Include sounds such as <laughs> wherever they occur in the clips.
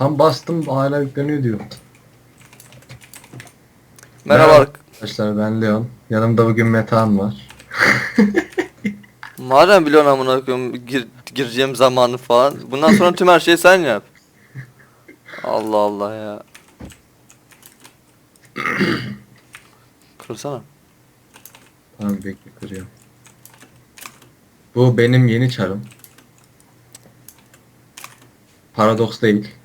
Tam bastım hala yükleniyor diyor. Merhaba. Arkadaşlar ben Leon. Yanımda bugün Metehan var. <laughs> Madem biliyorsun amına koyayım gir, gireceğim zamanı falan. Bundan sonra tüm her şeyi sen yap. Allah Allah ya. Kırsana. Tamam bekle kırıyorum. Bu benim yeni çarım. Paradoks değil.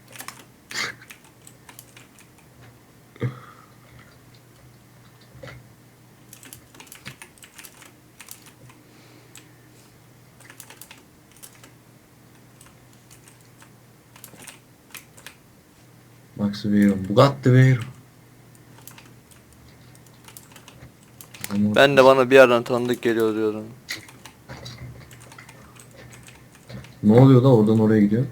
Max Veyron. Bugatti Veyron. Ben de bana bir yerden tanıdık geliyor diyorum. Ne oluyor da oradan oraya gidiyor?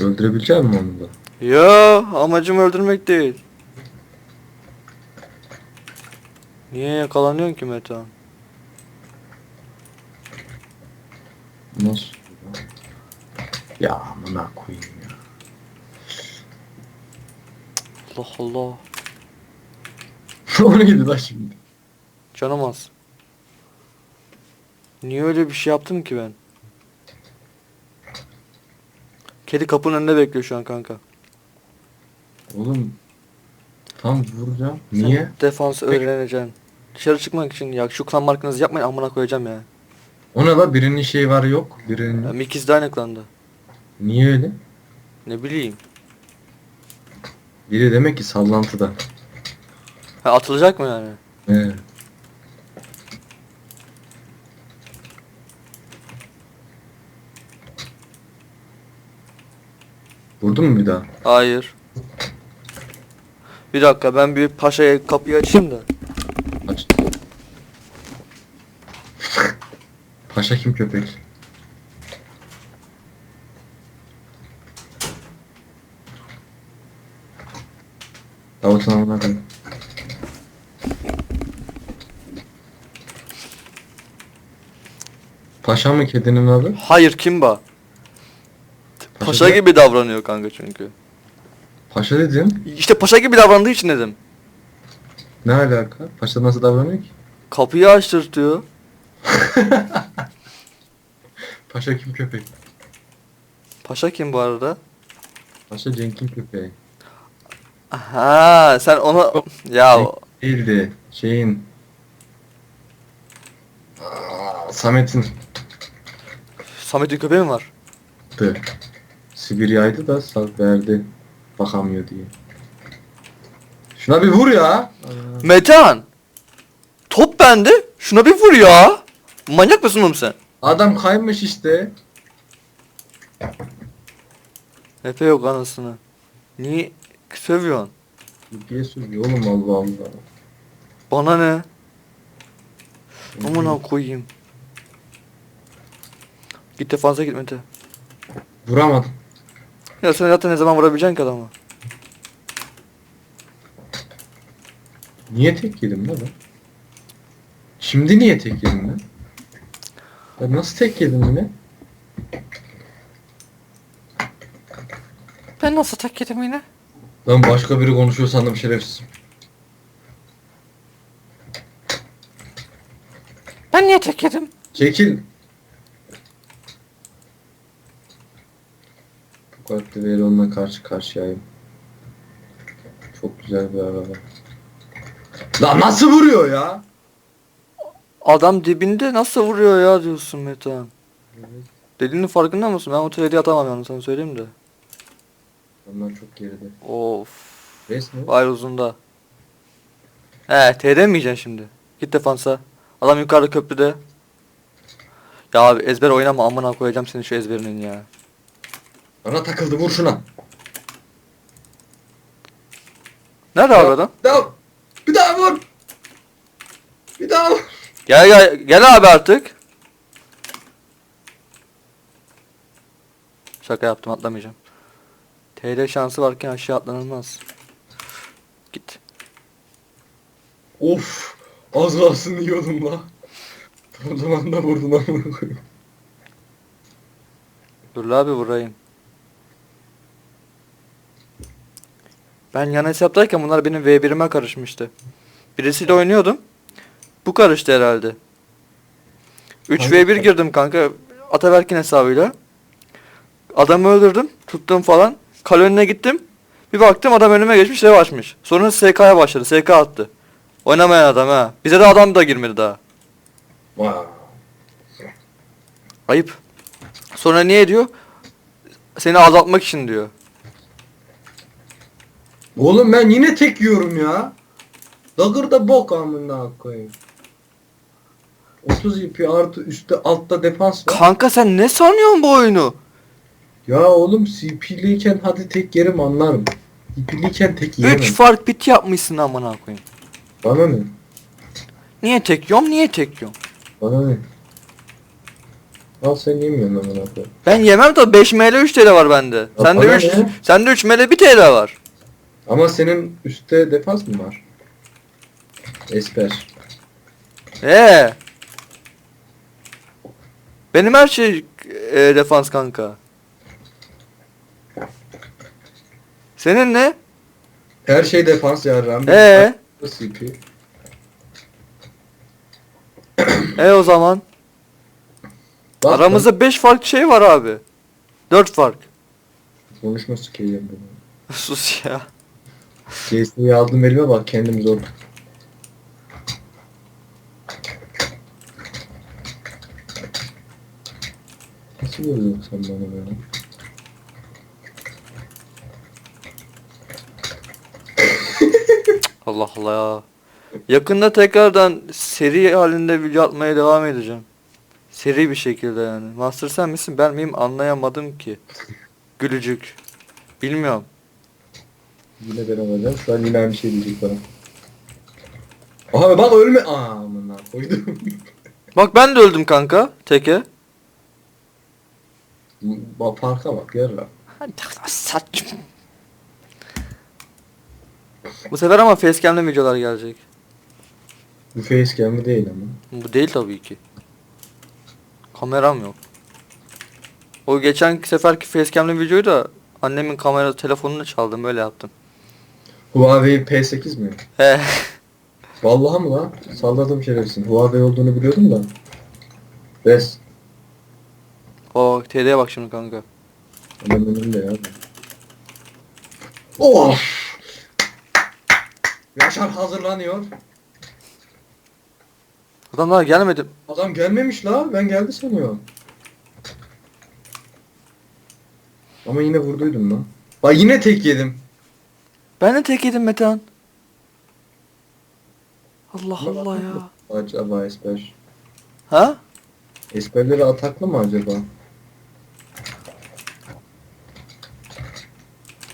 Öldürebilecek misin onu da? Yo amacım öldürmek değil. Niye yakalanıyorsun ki Metehan? Nasıl? Ya amına koyayım ya. Allah Allah. <laughs> o neydi lan şimdi? Canım az. Niye öyle bir şey yaptım ki ben? Kedi kapının önünde bekliyor şu an kanka. Oğlum tam vuracağım. Sen Niye? Defans öğreneceksin. Dışarı çıkmak için ya şu klan markanızı yapmayın amına koyacağım ya. O ne la birinin şey var yok. Birinin. ya Mikiz de aynı klanda. Niye öyle? Ne bileyim. Biri demek ki sallantıda. Ha atılacak mı yani? He. Vurdun mu bir daha? Hayır. Bir dakika ben bir paşaya kapıyı açayım da. Aç. Paşa kim köpek? Davut'un amına koyayım. Paşa mı kedinin adı? Hayır Kimba. Paşa Paşa değil. gibi davranıyor kanka çünkü. Paşa dedin. İşte paşa gibi davrandığı için dedim. Ne alaka? Paşa nasıl davranıyor ki? Kapıyı açtırtıyor. <laughs> Paşa kim köpek? Paşa kim bu arada? Paşa Cenk'in köpeği. Ha sen ona ya Değildi. Şeyin. Aa, Samet'in. Samet'in köpeği mi var? Tı. Sibirya'ydı da sal verdi. Bakamıyor diye. Şuna bir vur ya. Metehan. Top bende. Şuna bir vur ya. Manyak mısın oğlum sen? Adam kaymış işte. Efe yok anasını. Niye sövüyorsun? Diye sürüyor oğlum Allah Allah. Bana ne? Amına koyayım. Git defansa git Mete. Vuramadım. Ya sen zaten ne zaman vurabileceksin ki adamı? Niye tek yedim lan ben? Şimdi niye tek yedim ben? Ben nasıl tek yedim yine? Ben nasıl tek yedim yine? Lan başka biri konuşuyor sandım şerefsiz. Ben niye tek yedim? Çekil. Bugatti Veyron'la karşı karşıyayım. Çok güzel bir araba. Lan nasıl vuruyor ya? Adam dibinde nasıl vuruyor ya diyorsun Metehan. Dediğinin farkında mısın? Ben o hediye atamam yani sana söyleyeyim de. Onlar çok geride. Of. Resmi. Vay uzunda. He TR mi yiyeceksin şimdi? Git defansa. Adam yukarıda köprüde. Ya abi ezber oynama amına koyacağım senin şu ezberinin ya. Bana takıldı vur şuna. Nerede abi adam? Bir daha, bir daha vur. Bir daha vur. Gel gel gel abi artık. Şaka yaptım atlamayacağım. TL şansı varken aşağı atlanılmaz. Git. Of. Az kalsın yiyordum la. Tam zamanda vurdun amına koyayım. Dur la abi vurayım. Ben yan hesaptayken bunlar benim V1'ime karışmıştı. Birisiyle oynuyordum. Bu karıştı herhalde. 3v1 Hangi- girdim kanka. Ataberk'in hesabıyla. Adamı öldürdüm. Tuttum falan. Kale önüne gittim. Bir baktım adam önüme geçmiş rev açmış. Sonra SK'ya başladı. SK attı. Oynamayan adam ha. Bize de adam da girmedi daha. Vay. Ayıp. Sonra niye diyor? Seni azaltmak için diyor. Oğlum ben yine tek yiyorum ya. Dagger da bok amına koyayım. 30 IP artı üstte altta defans var. Kanka sen ne sanıyorsun bu oyunu? Ya oğlum CP'liyken hadi tek yerim anlarım. CP'liyken tek yiyemem. 3 fark bit yapmışsın amına koyayım. Bana ne? Niye tek yiyorum? Niye tek yiyorum? Bana ne? Al sen yemiyorsun amına koyayım. Ben yemem tabi 5 ml 3 TL var bende. Sende bana 3 ne? sende 3 ml 1 TL var. Ama senin üstte defans mı var? Esper. Ee. Benim her şey e, defans kanka. Senin ne? Her şey defans yarram. Ee, CP. e o zaman. Bak Aramızda 5 farklı şey var abi. 4 fark. Konuşma sikeyim bunu. <laughs> Sus ya. CS'yi aldım elime bak kendim zor. Nasıl vuruyorsun sen bana böyle? Allah Allah ya. Yakında tekrardan seri halinde video atmaya devam edeceğim. Seri bir şekilde yani. Master sen misin ben miyim anlayamadım ki. Gülücük. Bilmiyorum. Yine ben alacağım. Şu an yine aynı şey diyecek bana. Aha bak ölme. Aa amına koydum. <laughs> Bak ben de öldüm kanka. Teke. bak farka bak yarra. Saçma. Bu sefer ama facecam'le videolar gelecek. Bu facecam değil ama. Bu değil tabii ki. Kameram yok. O geçen seferki facecam'li videoyu da annemin kamera telefonunu çaldım öyle yaptım. Huawei P8 mi? He. <laughs> Vallahi mı lan? Salladım şerefsin. Huawei olduğunu biliyordum da. Bes. o TD'ye bak şimdi kanka. Hemen önümde ya. Oh! Yaşar hazırlanıyor. Adam daha gelmedi. Adam gelmemiş la. Ben geldi sanıyorum. Ama yine vurduydum lan. Bak yine tek yedim. Ben de tek yedim Metehan. Allah Allah ya. Acaba Esper. Ha? Esperleri ataklı mı acaba?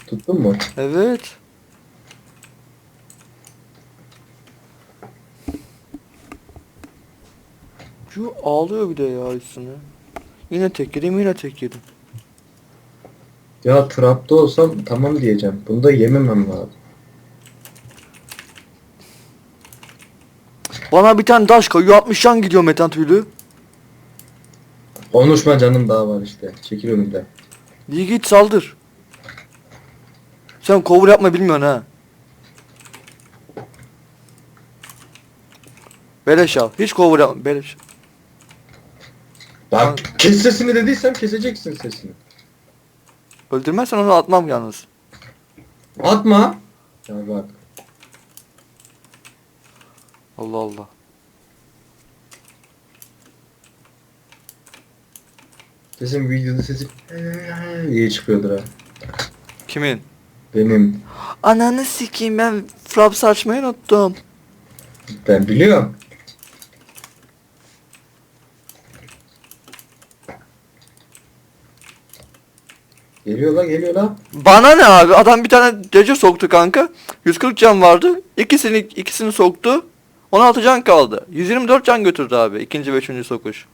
Tuttun mu? Evet. Şu ağlıyor bir de ya üstüne. Yine tek yedim yine tek yedim. Ya trapta olsam tamam diyeceğim. Bunu da yememem lazım. Bana bir tane taş kayıyor 60 can gidiyor Metehan tüylü. Konuşma canım daha var işte. Çekil önümden. İyi git saldır. Sen cover yapma bilmiyorsun ha. Beleş al. Hiç cover yapma. Beleş. Bak kes sesini dediysem keseceksin sesini. Öldürmezsen onu atmam yalnız. Atma. Ya bak. Allah Allah. Sesim videoda sesi diye çıkıyordur ha. Kimin? Benim. Ananı sikeyim ben Fraps açmayı unuttum. Ben biliyorum. Geliyor la geliyor la. Bana ne abi? Adam bir tane gece soktu kanka. 140 can vardı. İkisini ikisini soktu. 16 can kaldı. 124 can götürdü abi ikinci ve üçüncü sokuş.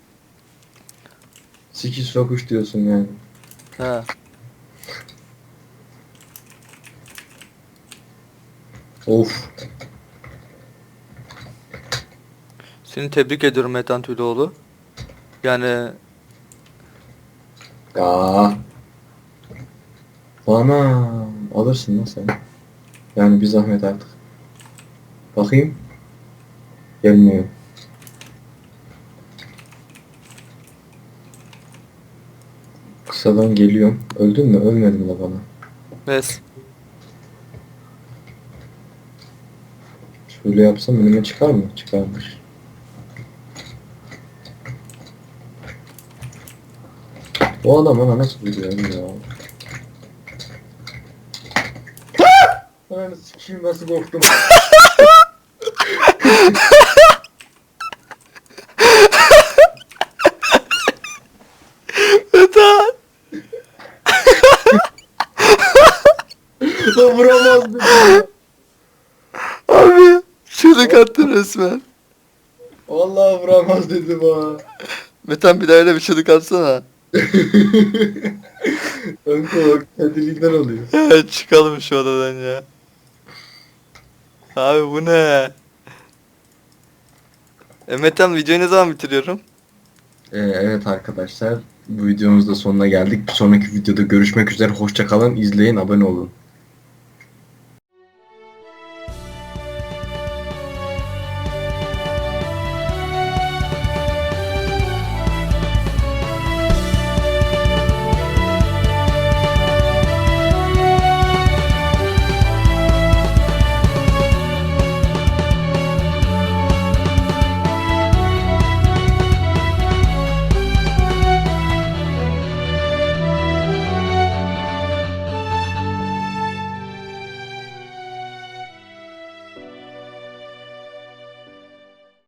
Sikiş sokuş diyorsun yani. He. Of. Seni tebrik ediyorum Metan Tüloğlu. Yani Ya. Bana alırsın lan sen. Yani bir zahmet artık. Bakayım. Gelmiyor. Kısadan geliyorum. Öldün mü? Ölmedim la bana. Res. Şöyle yapsam önüme çıkar mı? Çıkarmış. O adam bana nasıl vuruyor ya? Ananı sikeyim nasıl korktum. Metan. Lan vuramaz. Abi. Çığlık attın resmen. Vallahi vuramaz dedim ha. Metan bir daha öyle bir çığlık atsana. <laughs> Ön kulak kendiliğinden oluyor. Evet çıkalım şu odadan ya. Abi bu ne? E Metan videoyu ne zaman bitiriyorum? Ee, evet arkadaşlar bu videomuzda sonuna geldik. Bir sonraki videoda görüşmek üzere. Hoşça kalın. izleyin, abone olun.